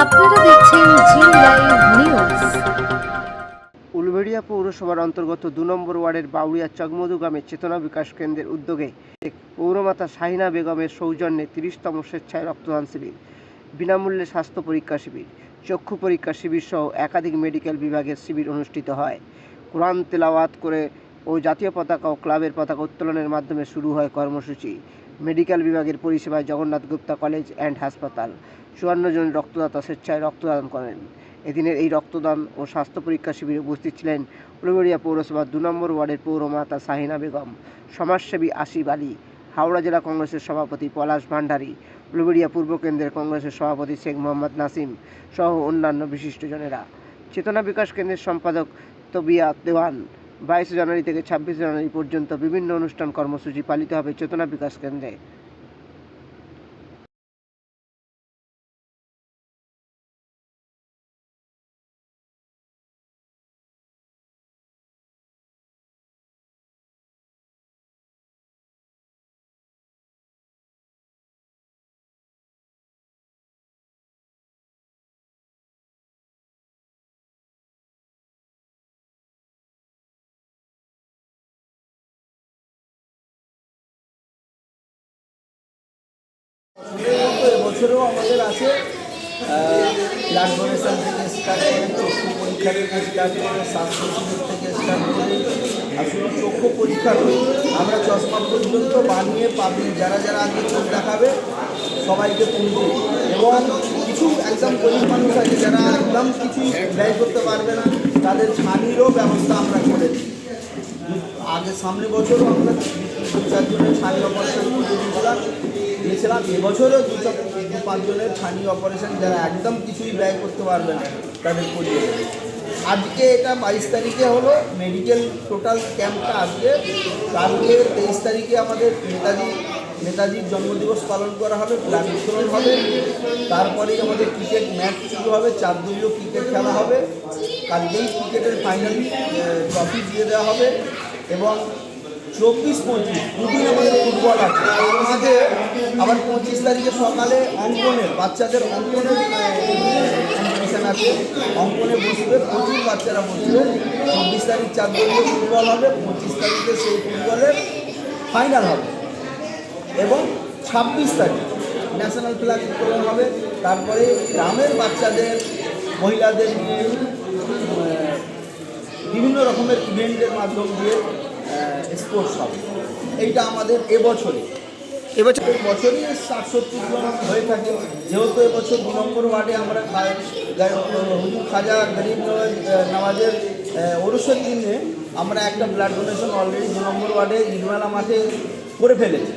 আপনারা দেখছেন জি live news. পৌরসভার অন্তর্গত দু নম্বর ওয়ার্ডের বাউরিয়া চকমধু গ্রামে চেতনা বিকাশ কেন্দ্রের উদ্যোগে পৌরমাতা শাহিনা বেগমের সৌজন্যে তিরিশতম স্বেচ্ছায় রক্তদান শিবির, বিনামূল্যে স্বাস্থ্য পরীক্ষা শিবির, চক্ষু পরীক্ষা শিবির সহ একাধিক মেডিকেল বিভাগের শিবির অনুষ্ঠিত হয়। কোরআন তেলাওয়াত করে ও জাতীয় পতাকা ও ক্লাবের পতাকা উত্তোলনের মাধ্যমে শুরু হয় কর্মসূচি। মেডিকেল বিভাগের পরিষেবায় জগন্নাথ গুপ্তা কলেজ অ্যান্ড হাসপাতাল। চুয়ান্ন জন রক্তদাতা স্বেচ্ছায় রক্তদান করেন। এদিনের এই রক্তদান ও স্বাস্থ্য পরীক্ষা শিবিরে উপস্থিত ছিলেন উলুবেড়িয়া পৌরসভার দু নম্বর ওয়ার্ডের পৌরমাতা সাহিনা বেগম, সমাজসেবী আসিফ আলী, হাওড়া জেলা কংগ্রেসের সভাপতি পলাশ ভান্ডারী উলুবেড়িয়া পূর্ব কেন্দ্রের কংগ্রেসের সভাপতি শেখ মোহাম্মদ নাসিম সহ অন্যান্য বিশিষ্টজনেরা চেতনা বিকাশ কেন্দ্রের সম্পাদক তবিয়া দেওয়ান বাইশে জানুয়ারি থেকে ছাব্বিশে জানুয়ারি পর্যন্ত বিভিন্ন অনুষ্ঠান কর্মসূচি পালিত হবে চেতনা বিকাশ কেন্দ্রে। বছরও আমাদের আছে ব্লাড ডোনেশন থেকে স্টার্ট করে চক্ষু পরীক্ষা থেকে স্টার্ট করে থেকে স্টার্ট করে, আসলে চক্ষু পরীক্ষা করি। আমরা চশমা পর্যন্ত বানিয়ে পাবলিক, যারা যারা আজকে চোখ দেখাবে, সবাইকে পৌঁছে এবং কিছু একদম গরিব মানুষ আছে, যারা একদম কিছু ব্যয় করতে পারবে না, তাদের ছানিরও ব্যবস্থা আগে সামনে বছরও আমরা চারজনের ছানি অপারেশন দিয়েছিলাম। দিয়েছিলাম এবছরও দু পাঁচজনের ছানি অপারেশন যারা একদম কিছুই ব্যয় করতে পারবে না তাদের করিয়ে আজকে এটা বাইশ তারিখে হলো মেডিকেল টোটাল ক্যাম্পটা আজকে। কালকে তেইশ তারিখে আমাদের নেতাজি নেতাজির জন্মদিবস পালন করা হবে প্ল্যান উত্তোলন হবে। তারপরেই আমাদের ক্রিকেট ম্যাচ শুরু হবে, চার দলীয় ক্রিকেট খেলা হবে। কালকেই ক্রিকেটের ফাইনাল ট্রফি দিয়ে দেওয়া হবে। এবং চব্বিশ পঁচিশ, দুদিন আমাদের ফুটবল আছে। মাঝে আবার পঁচিশ তারিখে সকালে অঙ্কনের বাচ্চাদের অঙ্কনের কম্পিটিশান আছে। অঙ্কনে বসবে, প্রচুর বাচ্চারা বসবে। চব্বিশ তারিখ চার দলীয় ফুটবল হবে, পঁচিশ তারিখে সেই ফুটবলের ফাইনাল হবে। এবং ছাব্বিশ তারিখ ন্যাশনাল ফ্ল্যাগ উত্তোলন হবে। তারপরে গ্রামের বাচ্চাদের, মহিলাদের নিয়ে বিভিন্ন রকমের ইভেন্টের মাধ্যম দিয়ে স্পোর্টস হবে। এইটা আমাদের এবছরে। এবছর? বছরই ষাট সত্তর জন হয়ে থাকে। যেহেতু এবছর দু নম্বর ওয়ার্ডে আমরা হুজুর খাজা গরিব নওয়াজের ওরসের দিনে আমরা একটা ব্লাড ডোনেশন অলরেডি দু নম্বর ওয়ার্ডে নির্মলা মাঠে করে ফেলেছি।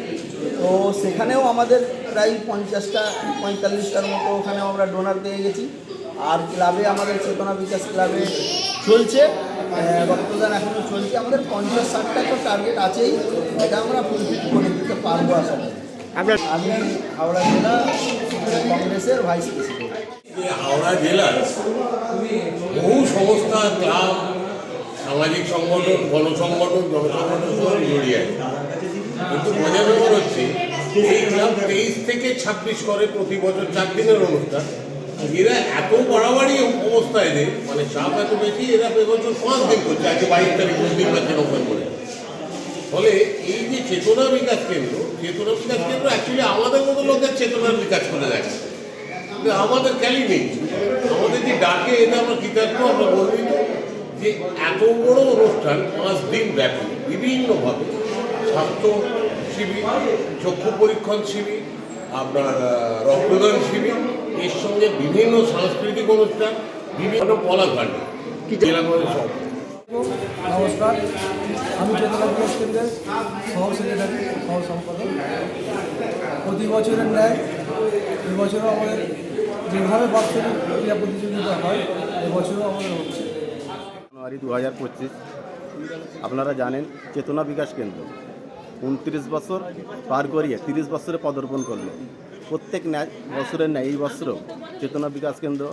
তো সেখানেও আমাদের প্রায় পঞ্চাশটা পঁয়তাল্লিশটার মতো ওখানেও আমরা ডোনার পেয়ে গেছি। আর ক্লাবে আমাদের চেতনা বিকাশ ক্লাবে চলছে। রক্তদান এখনও চলছে। আমাদের পঞ্চাশ ষাটটা তো টার্গেট আছেই। এটা আমরা ফুলফিল করে দিতে পারব আশা করি। আমি হাওড়া জেলা কংগ্রেসের ভাইস প্রেসিডেন্ট হাওড়া জেলার বহু সংস্থা ক্লাব সামাজিক সংগঠন গণসংগঠন জনসংগঠন সহ জড়িয়ে আছে। কিন্তু মজার ব্যাপার হচ্ছে এই ক্লাব তেইশ থেকে ছাব্বিশ করে প্রতি বছর চার দিনের অনুষ্ঠান। এরা এত বাড়াবাড়ি অবস্থায় যে মানে চাপ এত বেশি, এরা এবছর পাঁচ দিন করছে, আজকে বাইশ তারিখ দিন পাচ্ছে নম্বর করে। ফলে এই যে চেতনা বিকাশ কেন্দ্র, চেতনা বিকাশ কেন্দ্র অ্যাকচুয়ালি আমাদের মতো লোকের চেতনার বিকাশ করে দেখে আমাদের ক্যালি নেই। আমাদের যে ডাকে এটা আমরা কৃতজ্ঞ আমরা গর্বিত যে এত বড় অনুষ্ঠান পাঁচ দিন ব্যাপী, বিভিন্নভাবে স্বাস্থ্য শিবির, চক্ষু পরীক্ষণ শিবির, আপনার রক্তদান শিবির এর সঙ্গে বিভিন্ন সাংস্কৃতিক অনুষ্ঠান বিভিন্ন পলাঘাট জেলা সব নমস্কার আমি চেতনা বিকাশ কেন্দ্রের সহ সেক্রেটারি সহ সম্পাদক। প্রতি বছরের ন্যায় এবছরও আমাদের যেভাবে বাৎসরিক ক্রীড়া প্রতিযোগিতা হয় এবছরও আমাদের হচ্ছে। জানুয়ারি দু হাজার পঁচিশ আপনারা জানেন চেতনা বিকাশ কেন্দ্র। উনত্রিশ বছর পার করিয়ে তিরিশ বছরে পদার্পণ করল প্রত্যেক ন্যায় বছরের ন্যায় এই বছরও চেতনা বিকাশ কেন্দ্র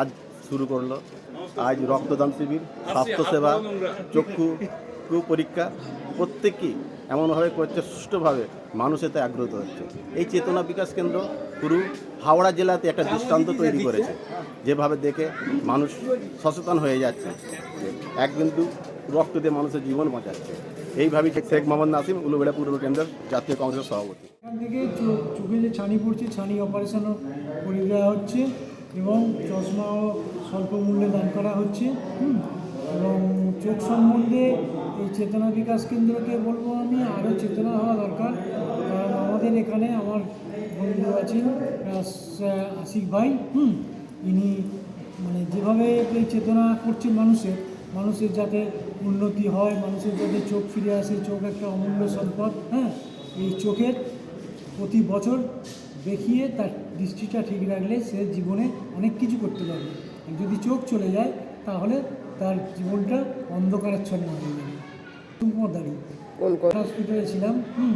আজ শুরু করল। আজ রক্তদান শিবির, স্বাস্থ্যসেবা, চক্ষু পরীক্ষা, প্রত্যেকেই এমনভাবে করছে সুষ্ঠুভাবে মানুষ এতে আগ্রহীত হচ্ছে। এই চেতনা বিকাশ কেন্দ্র পুরো হাওড়া জেলাতে একটা দৃষ্টান্ত তৈরি করেছে, যেভাবে দেখে মানুষ সচেতন হয়ে যাচ্ছে এক বিন্দু রক্ত দিয়ে মানুষের জীবন বাঁচাচ্ছে। এইভাবেই শেখ মোহাম্মদ নাসিম, উলুবেড়া পূর্ব কেন্দ্রের জাতীয় কংগ্রেস সভাপতি। এখান থেকে চোখে যে ছানি পড়ছে, ছানি অপারেশনও করে দেওয়া হচ্ছে এবং চশমাও স্বল্প মূল্যে দান করা হচ্ছে। এবং চোখ সম্বন্ধে এই চেতনা বিকাশ কেন্দ্রকে বলব আমি, আরও চেতনা হওয়া দরকার। কারণ আমাদের এখানে আমার বন্ধু আছেন আশিক ভাই। হুম। ইনি মানে যেভাবে এই চেতনা করছে মানুষের মানুষের যাতে উন্নতি হয় মানুষের যাতে চোখ ফিরে আসে চোখ একটা অমূল্য সম্পদ হ্যাঁ? এই চোখের প্রতি বছর দেখিয়ে তার দৃষ্টিটা ঠিক রাখলে সে জীবনে অনেক কিছু করতে পারবে। যদি চোখ চলে যায় তাহলে তার জীবনটা অন্ধকারাচ্ছন্ন হয়ে যাবে। কোন কোন হসপিটালে ছিলাম হুম।